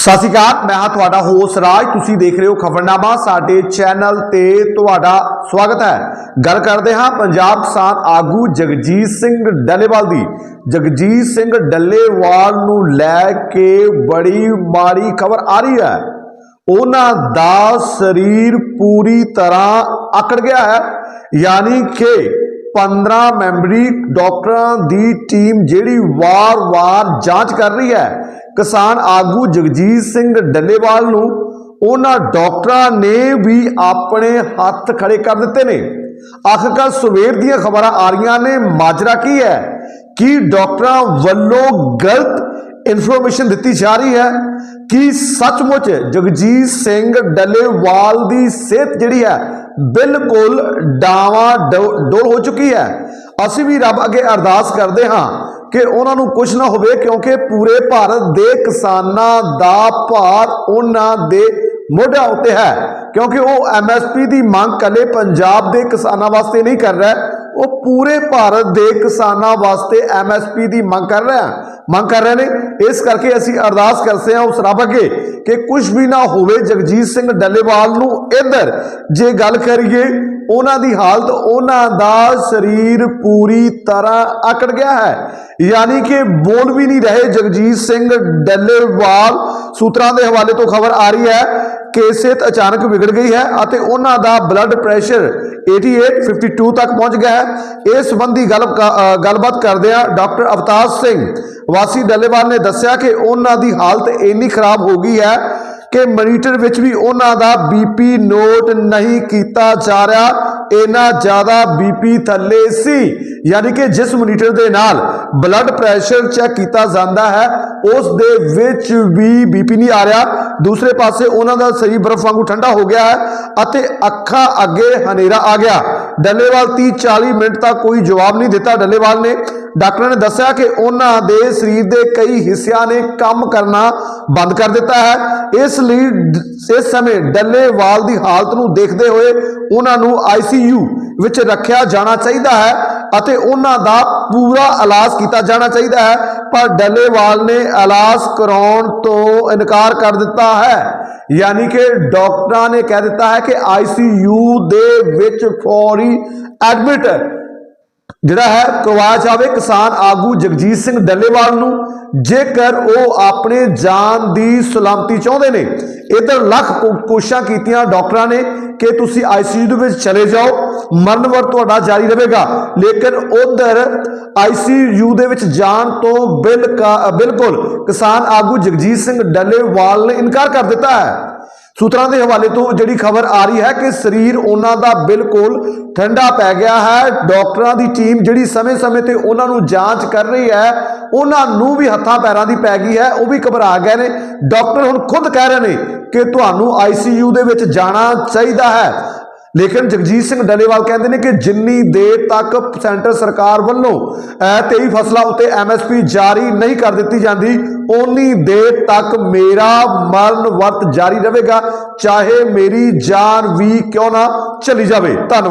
ਸਤਿ ਸ਼੍ਰੀ ਅਕਾਲ, ਮੈਂ ਹਾਂ ਤੁਹਾਡਾ ਹੋਸ ਰਾਜ। ਤੁਸੀਂ ਦੇਖ ਰਹੇ ਹੋ ਖਬਰਨਾਮਾ, ਸਾਡੇ ਚੈਨਲ ਤੇ ਤੁਹਾਡਾ ਸਵਾਗਤ ਹੈ। ਗੱਲ ਕਰਦੇ ਹਾਂ ਪੰਜਾਬ ਕਿਸਾਨ ਆਗੂ ਜਗਜੀਤ ਸਿੰਘ ਡੱਲੇਵਾਲ ਦੀ। ਜਗਜੀਤ ਸਿੰਘ ਡੱਲੇਵਾਲ ਨੂੰ ਲੈ ਕੇ ਬੜੀ ਮਾੜੀ ਖਬਰ ਆ ਰਹੀ ਹੈ। ਉਹਨਾਂ ਦਾ ਸਰੀਰ ਪੂਰੀ ਤਰ੍ਹਾਂ ਅਕੜ ਗਿਆ ਹੈ। ਯਾਨੀ ਕਿ 15 ਮੈਂਬਰੀ ਡਾਕਟਰਾਂ ਦੀ ਟੀਮ ਜਿਹੜੀ ਵਾਰ-ਵਾਰ ਜਾਂਚ ਕਰ ਰਹੀ ਹੈ। ਕਿਸਾਨ ਆਗੂ ਜਗਜੀਤ ਸਿੰਘ ਡੱਲੇਵਾਲ ਨੂੰ ਉਹਨਾਂ ਡਾਕਟਰਾਂ ਨੇ ਵੀ ਆਪਣੇ ਹੱਥ ਖੜੇ ਕਰ ਦਿੱਤੇ ਨੇ। ਆਖਰਕਾਰ ਸਵੇਰ ਦੀਆਂ ਖਬਰਾਂ ਆ ਰਹੀਆਂ ਨੇ। ਮਾਜਰਾ ਕੀ ਹੈ? ਕਿ ਡਾਕਟਰਾਂ ਵੱਲੋਂ ਗਲਤ ਇਨਫੋਰਮੇਸ਼ਨ ਦਿੱਤੀ ਜਾ ਰਹੀ ਹੈ? ਕਿ ਸੱਚਮੁੱਚ ਜਗਜੀਤ ਸਿੰਘ ਡੱਲੇਵਾਲ ਦੀ ਸਿਹਤ ਜਿਹੜੀ ਹੈ ਬਿਲਕੁਲ ਡਾਵਾ ਡੋਲ ਹੋ ਚੁੱਕੀ ਹੈ? ਅਸੀਂ ਵੀ ਰੱਬ ਅੱਗੇ ਅਰਦਾਸ ਕਰਦੇ ਹਾਂ ਕਿ ਉਹਨਾਂ ਨੂੰ ਕੁਝ ਨਾ ਹੋਵੇ ਕਿਉਂਕਿ ਪੂਰੇ ਭਾਰਤ ਦੇ ਕਿਸਾਨਾਂ ਦਾ ਭਾਰ ਉਹਨਾਂ ਦੇ ਮੋਢਿਆਂ ਉੱਤੇ ਹੈ। ਕਿਉਂਕਿ ਉਹ ਐਮਐਸਪੀ ਦੀ ਮੰਗ ਕੱਲੇ ਪੰਜਾਬ ਦੇ ਕਿਸਾਨਾਂ ਵਾਸਤੇ ਨਹੀਂ ਕਰ ਰਿਹਾ। ਉਹ ਪੂਰੇ ਭਾਰਤ ਦੇ ਕਿਸਾਨਾਂ ਵਾਸਤੇ ਐਮਐਸਪੀ ਦੀ ਮੰਗ ਕਰ ਰਿਹਾ ਮੰਗ ਕਰ ਰਹੇ ਨੇ। ਇਸ ਕਰਕੇ ਅਸੀਂ ਅਰਦਾਸ ਕਰਦੇ ਹਾਂ ਉਸ ਰੱਬ ਅੱਗੇ ਕਿ ਕੁਝ ਵੀ ਨਾ ਹੋਵੇ ਜਗਜੀਤ ਸਿੰਘ ਡੱਲੇਵਾਲ ਨੂੰ ਇੱਧਰ ਜੇ ਗੱਲ ਕਰੀਏ ਉਹਨਾਂ ਦੀ ਹਾਲਤ ਉਹਨਾਂ ਦਾ ਸਰੀਰ ਪੂਰੀ ਤਰ੍ਹਾਂ ਅਕੜ ਗਿਆ ਹੈ। ਯਾਨੀ ਕਿ ਬੋਲ ਵੀ ਨਹੀਂ ਰਹੇ ਜਗਜੀਤ ਸਿੰਘ ਡੱਲੇਵਾਲ। ਸੂਤਰਾਂ ਦੇ ਹਵਾਲੇ ਤੋਂ ਖਬਰ ਆ ਰਹੀ ਹੈ ਕਿ ਸਿਹਤ ਅਚਾਨਕ ਵਿਗੜ ਗਈ ਹੈ ਅਤੇ ਉਹਨਾਂ ਦਾ ਬਲੱਡ ਪ੍ਰੈਸ਼ਰ 88 52 ਤੱਕ ਪਹੁੰਚ ਗਿਆ ਹੈ। ਇਸ ਸੰਬੰਧੀ ਗੱਲ ਅ, ਗੱਲਬਾਤ ਕਰਦਿਆਂ ਡਾਕਟਰ ਅਵਤਾਰ ਸਿੰਘ ਵਾਸੀ ਡੱਲੇਵਾਲ ਨੇ ਦੱਸਿਆ ਕਿ ਉਹਨਾਂ ਦੀ ਹਾਲਤ ਇੰਨੀ ਖਰਾਬ ਹੋ ਗਈ ਹੈ ਕਿ ਮਨੀਟਰ ਵਿੱਚ ਵੀ ਉਹਨਾਂ ਦਾ ਬੀਪੀ ਨੋਟ ਨਹੀਂ ਕੀਤਾ ਜਾ ਰਿਹਾ, ਇੰਨਾ ਜ਼ਿਆਦਾ ਬੀਪੀ ਥੱਲੇ ਸੀ। ਯਾਨੀ ਕਿ ਜਿਸ ਮਨੀਟਰ ਦੇ ਨਾਲ ਬਲੱਡ ਪ੍ਰੈਸ਼ਰ ਚੈੱਕ ਕੀਤਾ ਜਾਂਦਾ ਹੈ, ਉਸ ਦੇ ਵਿੱਚ ਵੀ ਬੀਪੀ ਨਹੀਂ ਆ ਰਿਹਾ। ਦੂਸਰੇ ਪਾਸੇ ਉਹਨਾਂ ਦਾ ਸਰੀਰ ਬਰਫ਼ ਵਾਂਗੂ ਠੰਡਾ ਹੋ ਗਿਆ ਹੈ ਅਤੇ ਅੱਖਾਂ ਅੱਗੇ ਹਨੇਰਾ ਆ ਗਿਆ। ਡੱਲੇਵਾਲ 30 40 ਮਿੰਟ ਤੱਕ ਕੋਈ ਜਵਾਬ ਨਹੀਂ ਦਿੱਤਾ ਡੱਲੇਵਾਲ ਨੇ। ਡਾਕਟਰ ਨੇ ਦੱਸਿਆ ਕਿ ਉਹਨਾਂ ਦੇ ਸਰੀਰ ਦੇ ਕਈ ਹਿੱਸਿਆਂ ਨੇ ਕੰਮ ਕਰਨਾ ਬੰਦ ਕਰ ਦਿੱਤਾ ਹੈ। ਇਸ ਲਈ ਡ- ਇਸ ਸਮੇਂ ਡੱਲੇਵਾਲ ਦੀ ਹਾਲਤ ਨੂੰ ਦੇਖਦੇ ਹੋਏ ਉਹਨਾਂ ਨੂੰ ਆਈਸੀਯੂ ਵਿੱਚ ਰੱਖਿਆ ਜਾਣਾ ਚਾਹੀਦਾ ਹੈ। ਅਤੇ ਉਹਨਾਂ ਦਾ ਪੂਰਾ ਇਲਾਜ ਕੀਤਾ ਜਾਣਾ ਚਾਹੀਦਾ ਹੈ। ਪਰ ਡੱਲੇਵਾਲ ਨੇ ਇਲਾਜ ਕਰਾਉਣ ਤੋਂ ਇਨਕਾਰ ਕਰ ਦਿੱਤਾ ਹੈ। ਯਾਨੀ ਕਿ ਡਾਕਟਰਾਂ ਨੇ ਕਹਿ ਦਿੱਤਾ ਹੈ ਕਿ ਆਈਸੀਯੂ ਦੇ ਵਿੱਚ ਫੌਰੀ ਐਡਮਿਟ ਜਿਹੜਾ ਹੈ, ਕਰਵਾਇਆ ਜਾਵੇ ਕਿਸਾਨ ਆਗੂ ਜਗਜੀਤ ਸਿੰਘ ਡੱਲੇਵਾਲ ਨੂੰ। ਜੇਕਰ ਉਹ ਆਪਣੇ ਜਾਨ ਦੀ ਸਲਾਮਤੀ ਚਾਹੁੰਦੇ ਨੇ, ਇਧਰ ਲੱਖ ਕੋਸ਼ਿਸ਼ਾਂ ਕੀਤੀਆਂ ਡਾਕਟਰਾਂ ਨੇ ਕਿ ਤੁਸੀਂ ਆਈਸੀਯੂ ਦੇ ਵਿੱਚ ਚਲੇ ਜਾਓ। ਮਰਨ ਵਰ ਤੁਹਾਡਾ ਜਾਰੀ ਰਹੇਗਾ। ਲੇਕਿਨ ਉਧਰ ਆਈਸੀਯੂ ਦੇ ਵਿੱਚ ਜਾਣ ਤੋਂ ਬਿਲਕਾ- ਬਿਲਕੁਲ ਕਿਸਾਨ ਆਗੂ ਜਗਜੀਤ ਸਿੰਘ ਡੱਲੇਵਾਲ ਨੇ ਇਨਕਾਰ ਕਰ ਦਿੱਤਾ ਹੈ। ਸੂਤਰਾਂ ਦੇ ਹਵਾਲੇ ਤੋਂ ਜਿਹੜੀ ਖਬਰ ਆ ਰਹੀ ਹੈ ਕਿ ਸਰੀਰ ਉਹਨਾਂ ਦਾ ਬਿਲਕੁਲ ਠੰਡਾ ਪੈ ਗਿਆ ਹੈ। ਡਾਕਟਰਾਂ ਦੀ ਟੀਮ ਜਿਹੜੀ ਸਮੇਂ-ਸਮੇਂ ਤੇ ਉਹਨਾਂ ਨੂੰ ਜਾਂਚ ਕਰ ਰਹੀ ਹੈ, ਉਹਨਾਂ ਨੂੰ ਵੀ ਹੱਥਾਂ ਪੈਰਾਂ ਦੀ ਪੈ ਗਈ ਹੈ, ਉਹ ਵੀ ਘਬਰਾ ਗਏ ਨੇ। ਡਾਕਟਰ ਹੁਣ ਖੁਦ ਕਹਿ ਰਹੇ ਨੇ ਕਿ ਤੁਹਾਨੂੰ ਆਈਸੀਯੂ ਦੇ ਵਿੱਚ ਜਾਣਾ ਚਾਹੀਦਾ ਹੈ। ਲੇਕਿਨ ਜਗਜੀਤ ਸਿੰਘ ਡੱਲੇਵਾਲ ਕਹਿੰਦੇ ਨੇ ਕਿ ਜਿੰਨੀ ਦੇਰ ਤੱਕ ਸੈਂਟਰ ਸਰਕਾਰ ਵੱਲੋਂ ਇਹ 23 ਫਸਲਾਂ ਉੱਤੇ ਐਮਐਸਪੀ ਜਾਰੀ ਨਹੀਂ ਕਰ ਦਿੱਤੀ ਜਾਂਦੀ ਉਨੀ ਦੇਰ ਤੱਕ ਮੇਰਾ ਮਰਨ ਵਰਤ ਜਾਰੀ ਰਹੇਗਾ, ਚਾਹੇ ਮੇਰੀ ਜਾਨ ਵੀ ਕਿਉਂ ਨਾ ਚਲੀ ਜਾਵੇ। ਧੰਨਵਾਦ।